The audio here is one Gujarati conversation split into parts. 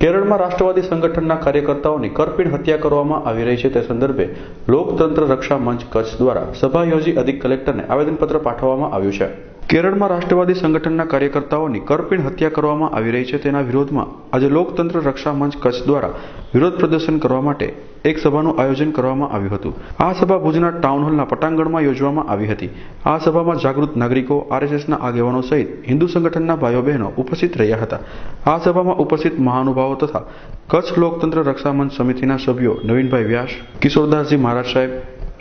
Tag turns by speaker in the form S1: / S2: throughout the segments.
S1: કેરળમાં રાષ્ટ્રવાદી સંગઠનના કાર્યકર્તાઓની કરપીણ હત્યા કરવામાં આવી રહી છે. તે સંદર્ભે લોકતંત્ર રક્ષા મંચ કચ્છ દ્વારા સભા યોજી અધિક કલેક્ટરને આવેદનપત્ર પાઠવવામાં આવ્યું છે. કેરળમાં રાષ્ટ્રવાદી સંગઠનના કાર્યકર્તાઓની કરપીણ હત્યા કરવામાં આવી રહી છે તેના વિરોધમાં આજે લોકતંત્ર રક્ષા મંચ કચ્છ દ્વારા વિરોધ પ્રદર્શન કરવા માટે એક સભાનું આયોજન કરવામાં આવ્યું હતું. આ સભા ભુજના ટાઉન હોલના પટાંગણમાં યોજવામાં આવી હતી. આ સભામાં જાગૃત નાગરિકો, આરએસએસના આગેવાનો સહિત હિન્દુ સંગઠનના ભાઈઓ બહેનો ઉપસ્થિત રહ્યા હતા. આ સભામાં ઉપસ્થિત મહાનુભાવો તથા કચ્છ લોકતંત્ર રક્ષા મંચ સમિતિના સભ્યો નવીનભાઈ વ્યાસ, કિશોરદાસજી મહારાજ સાહેબ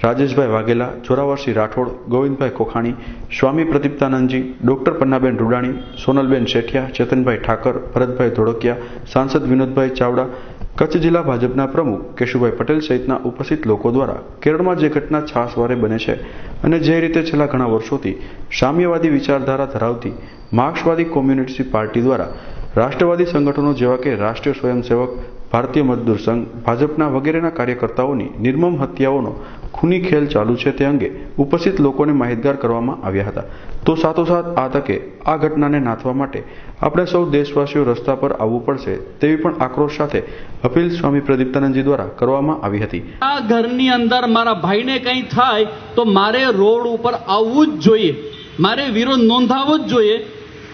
S1: રાજેશભાઈ વાઘેલા જોરાવરસિંહ રાઠોડ, ગોવિંદભાઈ કોખાણી, સ્વામી પ્રદીપ્તાનંદજી, ડોક્ટર પન્નાબેન રૂડાણી, સોનલબેન શેઠિયા, ચેતનભાઈ ઠાકર, ભરતભાઈ ધોળકિયા, સાંસદ વિનોદભાઈ ચાવડા, કચ્છ જિલ્લા ભાજપના પ્રમુખ કેશુભાઈ પટેલ સહિતના ઉપસ્થિત લોકો દ્વારા કેરળમાં જે ઘટના છાસવારે બને છે અને જે રીતે છેલ્લા ઘણા વર્ષોથી સામ્યવાદી વિચારધારા ધરાવતી માર્ક્સવાદી કોમ્યુનિસ્ટ પાર્ટી દ્વારા રાષ્ટ્રવાદી સંગઠનો જેવા કે રાષ્ટ્રીય સ્વયંસેવક ભારતીય મજદૂર સંઘ, ભાજપના વગેરેના કાર્યકર્તાઓની નિર્મમ હત્યાઓનો ખૂની ખેલ ચાલુ છે તે અંગે ઉપસ્થિત લોકોને માહિતગાર કરવામાં આવ્યા હતા. તો સાથોસાથ આ તકે આ ઘટનાને નાથવા માટે આપણે સૌ દેશવાસીઓ રસ્તા પર આવવું પડશે તેવી પણ આક્રોશ સાથે અપીલ સ્વામી પ્રદીપ્તાનંદજી દ્વારા કરવામાં આવી હતી.
S2: આ ઘરની અંદર મારા ભાઈને કંઈ થાય તો મારે રોડ ઉપર આવવું જ જોઈએ. મારે વિરોધ નોંધાવવો જ જોઈએ.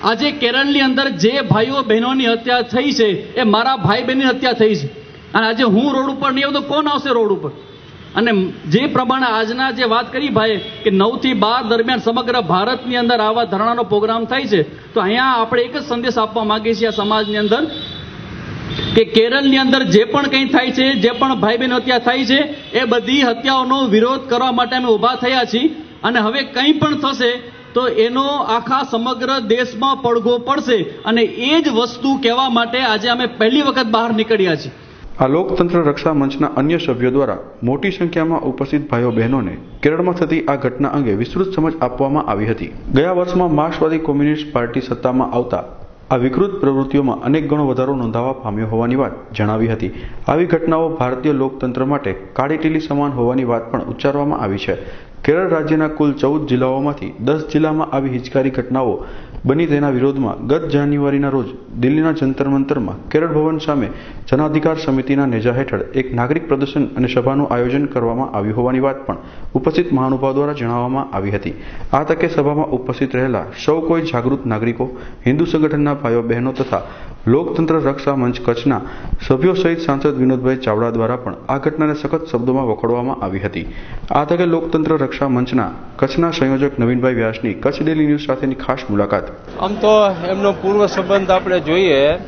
S2: આજે કેરળની અંદર જે ભાઈઓ બહેનોની હત્યા થઈ છે, એ મારા ભાઈ બહેનની હત્યા થઈ છે. અને આજે હું રોડ ઉપર નહીં આવું તો કોણ આવશે રોડ ઉપર? અને જે પ્રમાણે આજના જે વાત કરી ભાઈ કે નવથી બાર દરમિયાન સમગ્ર ભારતની અંદર આવા ધરણાનો પ્રોગ્રામ થાય છે, તો અહીંયા આપણે એક જ સંદેશ આપવા માગીએ છીએ આ સમાજની અંદર કે કેરળની અંદર જે પણ કંઈ થાય છે, જે પણ ભાઈ બહેન હત્યા થાય છે, એ બધી હત્યાઓનો વિરોધ કરવા માટે અમે ઊભા થયા છીએ. અને હવે કંઈ પણ થશે તો એનો આખા સમગ્ર દેશમાં પડઘો પડશે અને એ જ વસ્તુ કહેવા માટે આજે અમે પહેલી વખત બહાર નીકળ્યા છીએ.
S1: આ લોકતંત્ર રક્ષા મંચના અન્ય સભ્યો દ્વારા મોટી સંખ્યામાં ઉપસ્થિત ભાઈઓ બહેનોને કેરળમાં થતી આ ઘટના અંગે વિસ્તૃત સમજ આપવામાં આવી હતી. ગયા વર્ષમાં માર્ક્સવાદી કોમ્યુનિસ્ટ પાર્ટી સત્તામાં આવતા આ વિકૃત પ્રવૃત્તિઓમાં અનેક ગણો વધારો નોંધાવા પામ્યો હોવાની વાત જણાવી હતી. આવી ઘટનાઓ ભારતીય લોકતંત્ર માટે કાળી ટીલી સમાન હોવાની વાત પણ ઉચ્ચારવામાં આવી છે. કેરળ રાજ્યના કુલ ચૌદ જિલ્લાઓમાંથી દસ જિલ્લામાં આવી હિચકારી ઘટનાઓ બની તેના વિરોધમાં ગત જાન્યુઆરીના રોજ દિલ્હીના જંતર મંતરમાં કેરળ ભવન સામે જનાધિકાર સમિતિના નેજા હેઠળ એક નાગરિક પ્રદર્શન અને સભાનું આયોજન કરવામાં આવ્યું હોવાની વાત પણ ઉપસ્થિત મહાનુભાવ દ્વારા જણાવવામાં આવી હતી. આ તકે સભામાં ઉપસ્થિત રહેલા સૌ કોઈ જાગૃત નાગરિકો, હિન્દુ સંગઠનના ભાઈઓ બહેનો તથા લોકતંત્ર રક્ષા મંચ કચ્છના સભ્યો સહિત સાંસદ વિનોદભાઈ ચાવડા દ્વારા પણ આ ઘટનાને સખત શબ્દોમાં વખોડવામાં આવી હતી. આ તકે લોકતંત્ર રક્ષા મંચના કચ્છના સંયોજક નવીનભાઈ વ્યાસની કચ્છ ડેલી ન્યૂઝ સાથેની ખાસ મુલાકાત
S3: આમ તો એમનો પૂર્વ સંબંધ આપણે જોઈએ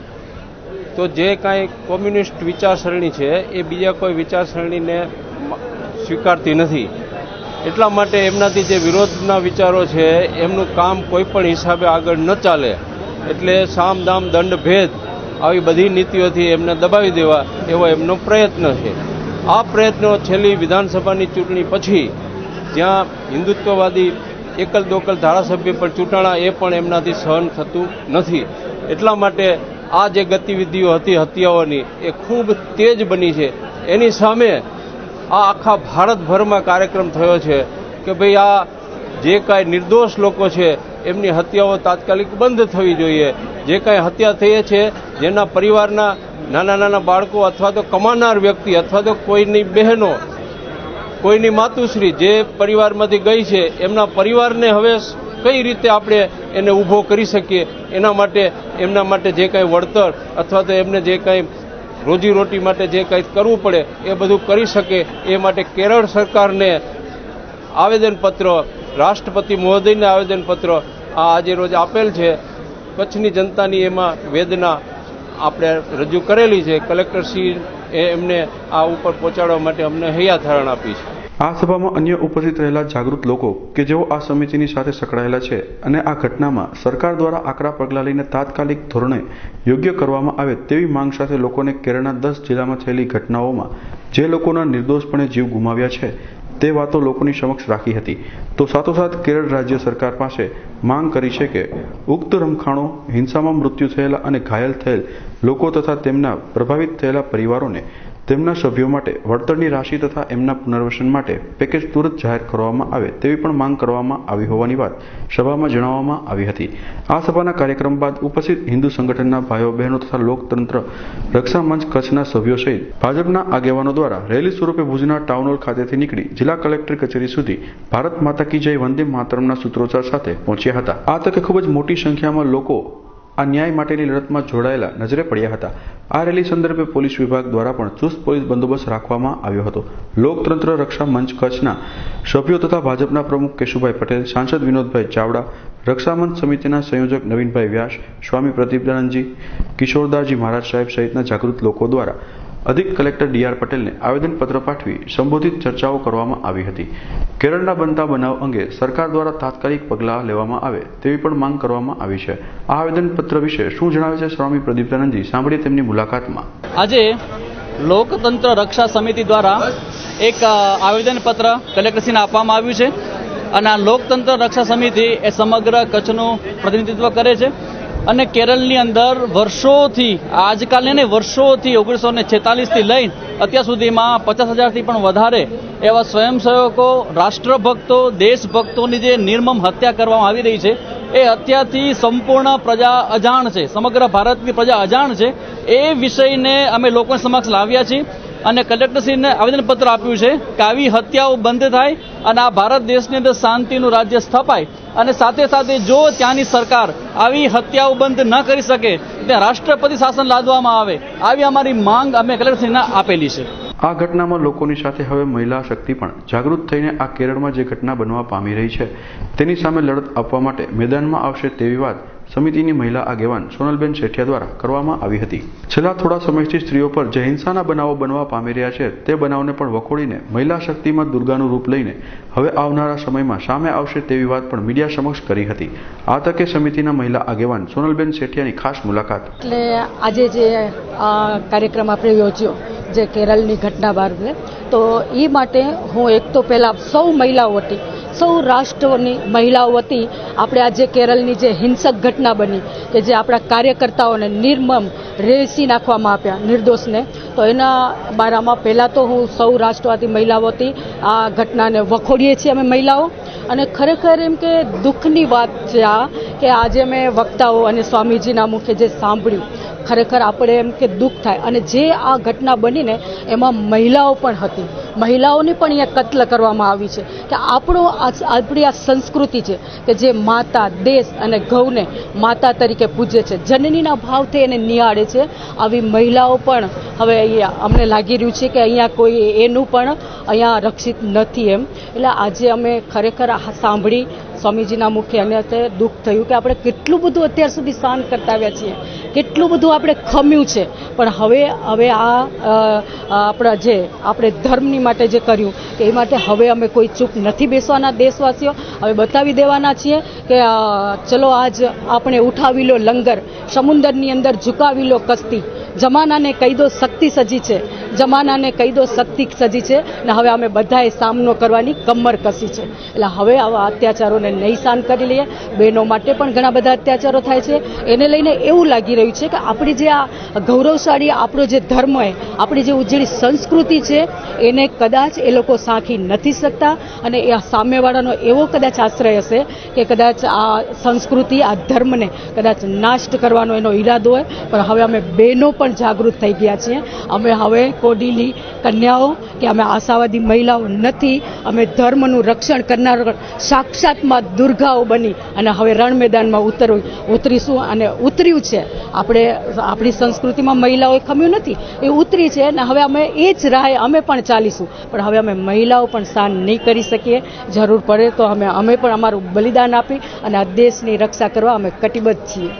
S3: તો જે કાંઈ કોમ્યુનિસ્ટ વિચારસરણી છે, એ બીજા કોઈ વિચારસરણીને સ્વીકારતી નથી. એટલા માટે એમનાથી જે વિરોધના વિચારો છે, એમનું કામ કોઈ પણ હિસાબે આગળ ન ચાલે. એટલે સામ દામ દંડ ભેદ આવી બધી નીતિઓથી એમને દબાવી દેવા એવો એમનો પ્રયત્ન છે. આ પ્રયત્નો છેલ્લી વિધાનસભાની ચૂંટણી પછી જ્યાં હિન્દુત્વવાદી એકલ દોકલ ધારાસભ્ય પર ચૂંટાણા એ પણ એમનાથી સહન થતું નથી. એટલા માટે આ જે ગતિવિધિઓ હતી હત્યાઓની એ ખૂબ તેજ બની છે. એની સામે આ આખા ભારતભરમાં કાર્યક્રમ થયો છે કે ભાઈ આ જે કાંઈ નિર્દોષ લોકો છે, એમની હત્યાઓ તાત્કાલિક બંધ થવી જોઈએ. જે કાંઈ હત્યા થઈ છે, જેના પરિવારના નાના નાના બાળકો અથવા તો કમાનાર વ્યક્તિ અથવા તો કોઈની બહેનો કોઈની માતુશ્રી જે પરિવારમાંથી ગઈ છે, એમના પરિવારને હવે કઈ રીતે આપણે એને ઊભો કરી શકીએ? એના માટે, એમના માટે જે કાંઈ વળતર અથવા તો એમને જે કાંઈ રોજીરોટી માટે જે કંઈ કરવું પડે, એ બધું કરી શકે. એ માટે કેરળ સરકારને આવેદનપત્ર, રાષ્ટ્રપતિ મહોદયને આવેદનપત્ર આ આજે રોજ આપેલ છે. કચ્છની જનતાની એમાં વેદના આપણે રજૂ કરેલી છે. કલેક્ટરશ્રી એમને આ ઉપર પહોંચાડવા માટે અમને હૈયાધારણ આપી છે.
S1: આ સભામાં અન્ય ઉપસ્થિત રહેલા જાગૃત લોકો કે જેઓ આ સમિતિની સાથે સંકળાયેલા છે અને આ ઘટનામાં સરકાર દ્વારા આકરા પગલાં લઈને તાત્કાલિક ધોરણે યોગ્ય કરવામાં આવે તેવી માંગ સાથે લોકોને કેરળના દસ જિલ્લામાં થયેલી ઘટનાઓમાં જે લોકોના નિર્દોષપણે જીવ ગુમાવ્યા છે તે વાતો લોકોની સમક્ષ રાખી હતી. તો સાથોસાથ કેરળ રાજ્ય સરકાર પાસે માંગ કરી છે કે ઉક્ત રમખાણો, હિંસામાં મૃત્યુ થયેલા અને ઘાયલ થયેલ લોકો તથા તેમના પ્રભાવિત થયેલા પરિવારોને તેમના સભ્યો માટે, વળતરની રાશિ તથા એમના પુનર્વસન માટે પેકેજ તુરંત જાહેર કરવામાં આવે તેવી પણ માંગ કરવામાં આવી હોવાની વાત સભામાં જણાવવામાં આવી હતી. આ સભાના કાર્યક્રમ બાદ ઉપસ્થિત હિન્દુ સંગઠનના ભાઈઓ બહેનો તથા લોકતંત્ર રક્ષા મંચ કચ્છના સભ્યો સહિત ભાજપના આગેવાનો દ્વારા રેલી સ્વરૂપે ભુજના ટાઉન હોલ ખાતેથી નીકળી જિલ્લા કલેક્ટર કચેરી સુધી ભારત માતા કી જય વંદે માતરમના સૂત્રોચ્ચાર સાથે પહોંચ્યા હતા. આ તકે ખૂબ જ મોટી સંખ્યામાં લોકો આ ન્યાય માટેની લડતમાં જોડાયેલા નજરે પડ્યા હતા. આ રેલી સંદર્ભે પોલીસ વિભાગ દ્વારા પણ ચુસ્ત પોલીસ બંદોબસ્ત રાખવામાં આવ્યો હતો. લોકતંત્ર રક્ષા મંચ કચ્છના સભ્યો તથા ભાજપના પ્રમુખ કેશુભાઈ પટેલ, સાંસદ વિનોદભાઈ ચાવડા રક્ષામંચ સમિતિના સંયોજક નવીનભાઈ વ્યાસ, સ્વામી પ્રદીપદાનંદજી, કિશોરદાસજી મહારાજ સાહેબ સહિતના જાગૃત લોકો દ્વારા અધિક કલેક્ટર ડીઆર પટેલને આવેદનપત્ર પાઠવી સંબોધિત ચર્ચાઓ કરવામાં આવી હતી. કેરળના બનતા બનાવ અંગે સરકાર દ્વારા તાત્કાલિક પગલાં લેવામાં આવે તેવી પણ માંગ કરવામાં આવી છે. આ આવેદનપત્ર વિશે શું જણાવે છે સ્વામી પ્રદીપદાનંદજી? સાંભળીએ તેમની મુલાકાતમાં.
S2: આજે લોકતંત્ર રક્ષા સમિતિ દ્વારા એક આવેદનપત્ર કલેક્ટરશ્રીને આપવામાં આવ્યું છે અને આ લોકતંત્ર રક્ષા સમિતિ એ સમગ્ર કચ્છનું પ્રતિનિધિત્વ કરે છે. અને કેરળની અંદર વર્ષોથી આજકાલને નહીં વર્ષોથી ઓગણીસો ને છેતાલીસથી લઈને અત્યાર સુધીમાં પચાસ હજારથી પણ વધારે એવા સ્વયંસેવકો, રાષ્ટ્રભક્તો, દેશભક્તોની જે નિર્મમ હત્યા કરવામાં આવી રહી છે, એ હત્યાથી સંપૂર્ણ પ્રજા અજાણ છે, સમગ્ર ભારતની પ્રજા અજાણ છે. એ વિષયને અમે લોકો સમક્ષ લાવ્યા છીએ. અને કલેક્ટરશ્રીને આવેદનપત્ર આપ્યું છે કે આવી હત્યાઓ બંધ થાય અને આ ભારત દેશની અંદર શાંતિનું રાજ્ય સ્થપાય. અને સાથે સાથે જો ત્યાંની સરકાર આવી હત્યાઓ બંધ ન કરી શકે, ત્યાં રાષ્ટ્રપતિ શાસન લાદવામાં આવે, આવી અમારી માંગ અમે કલેક્ટરશ્રીને આપેલી છે.
S1: આ ઘટનામાં લોકોની સાથે હવે મહિલા શક્તિ પણ જાગૃત થઈને આ કેરળમાં જે ઘટના બનવા પામી રહી છે, તેની સામે લડત આપવા માટે મેદાનમાં આવશે તેવી વાત સમિતિની મહિલા આગેવાન સોનલબેન શેઠિયા દ્વારા કરવામાં આવી હતી. છેલ્લા થોડા સમયથી સ્ત્રીઓ પર જે હિંસાના બનાવો બનવા પામી રહ્યા છે, તે બનાવને પણ વખોડીને મહિલા શક્તિમાં દુર્ગાનું રૂપ લઈને હવે આવનારા સમયમાં સામે આવશે તેવી વાત પણ મીડિયા સમક્ષ કરી હતી. આ તકે સમિતિના મહિલા આગેવાન સોનલબેન શેઠિયાની ખાસ મુલાકાત.
S4: એટલે આજે જે કાર્યક્રમ આપણે યોજ્યો જે કેરળની ઘટના બાદ તો એ માટે હું એક તો પહેલાં સૌ મહિલાઓ હતી. સૌ રાષ્ટ્રની મહિલાઓ હતી. આપણે આજે કેરળની જે હિંસક ઘટના બની કે જે આપણા કાર્યકર્તાઓને નિર્મમ રેસી નાખવામાં આપ્યા નિર્દોષને, તો એના બારામાં પહેલાં તો હું સૌ રાષ્ટ્રવાદી મહિલાઓ હતી. આ ઘટનાને વખોડીએ છીએ અમે મહિલાઓ. અને ખરેખર એમ કે દુઃખની વાત છે આ કે આજે મેં વક્તાઓ અને સ્વામીજીના મુખે જે સાંભળ્યું ખરેખર આપણે એમ કે દુઃખ થાય. અને જે આ ઘટના બનીને એમાં મહિલાઓ પણ હતી. મહિલાઓની પણ અહીંયા કત્લ કરવામાં આવી છે. કે આપણો આપણી આ સંસ્કૃતિ છે કે જે માતા, દેશ અને ગૌને માતા તરીકે પૂજે છે. જનનીના ભાવથી એને નિહાળે છે. આવી મહિલાઓ પણ હવે અહીંયા અમને લાગી રહ્યું છે કે અહીંયા કોઈ એનું પણ અહીંયા રક્ષિત નથી એમ. એટલે આજે અમે ખરેખર સાંભળી સ્વામીજીના મુખે અને અત્યારે દુઃખ થયું કે આપણે કેટલું બધું અત્યાર સુધી સહન કરતા આવ્યા છીએ. કેટલું બધું આપણે ખમ્યું છે. પણ હવે હવે આ આપણા જે, આપણે ધર્મની માટે જે કર્યું કે એ માટે હવે અમે કોઈ ચૂપ નથી બેસવાના દેશવાસીઓ. હવે બતાવી દેવાના છીએ કે ચલો આજ આપણે ઉઠાવી લો લંગર, સમુંદરની અંદર ઝુકાવી લો કસ્તી. જમાનાને કહી દો શક્તિ સજી છે. જમાનાને કહી દો, શક્તિ સજી છે ને હવે અમે બધાએ સામનો કરવાની કમર કસી છે. એટલે હવે આવા અત્યાચારોને નહીં શાંત કરી લઈએ. બહેનો માટે પણ ઘણા બધા અત્યાચારો થાય છે. એને લઈને એવું લાગી રહ્યું છે કે આપણી જે આ ગૌરવશાળી આપણો જે ધર્મ છે, આપણી જે ઉજળી સંસ્કૃતિ છે, એને કદાચ એ લોકો સાંખી નથી શકતા અને એ સામેવાળાનો એવો કદાચ આશ્રય હશે કે કદાચ આ સંસ્કૃતિ, આ ધર્મને કદાચ નાશ કરવાનો એનો ઈરાદો હોય. પણ હવે અમે બહેનો પણ જાગૃત થઈ ગયા છીએ. અમે હવે કોડીલી કન્યાઓ કે અમે આશાવાદી મહિલાઓ નથી, અમે ધર્મનું રક્ષણ કરનાર સાક્ષાતમાં દુર્ગાઓ બની અને હવે રણ મેદાનમાં ઉતરવું ઉતરીશું અને ઉતર્યું છે. આપણે આપણી સંસ્કૃતિમાં મહિલાઓએ ખમ્યું નથી, એ ઉતરી છે અને હવે અમે એ જ રાહે અમે પણ ચાલીશું. પણ હવે અમે મહિલાઓ પણ સહન નહીં કરી શકીએ. જરૂર પડે તો અમે અમે પણ અમારું બલિદાન આપી અને આ દેશની રક્ષા કરવા અમે કટિબદ્ધ છીએ.